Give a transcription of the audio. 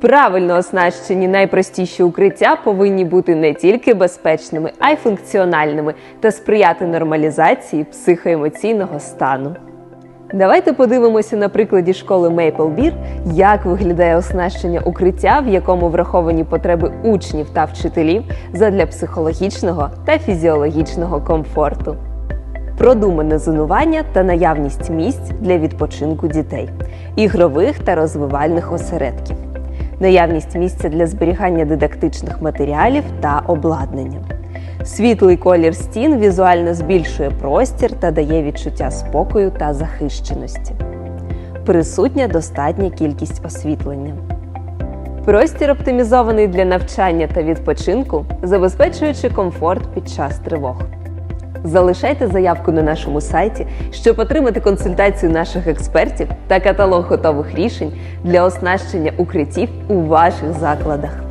Правильно оснащені найпростіші укриття повинні бути не тільки безпечними, а й функціональними та сприяти нормалізації психоемоційного стану. Давайте подивимося на прикладі школи Beer, як виглядає оснащення укриття, в якому враховані потреби учнів та вчителів задля психологічного та фізіологічного комфорту. Продумане зонування та наявність місць для відпочинку дітей, ігрових та розвивальних осередків, наявність місця для зберігання дидактичних матеріалів та обладнання. Світлий колір стін візуально збільшує простір та дає відчуття спокою та захищеності. Присутня достатня кількість освітлення. Простір оптимізований для навчання та відпочинку, забезпечуючи комфорт під час тривог. Залишайте заявку на нашому сайті, щоб отримати консультацію наших експертів та каталог готових рішень для оснащення укриттів у ваших закладах.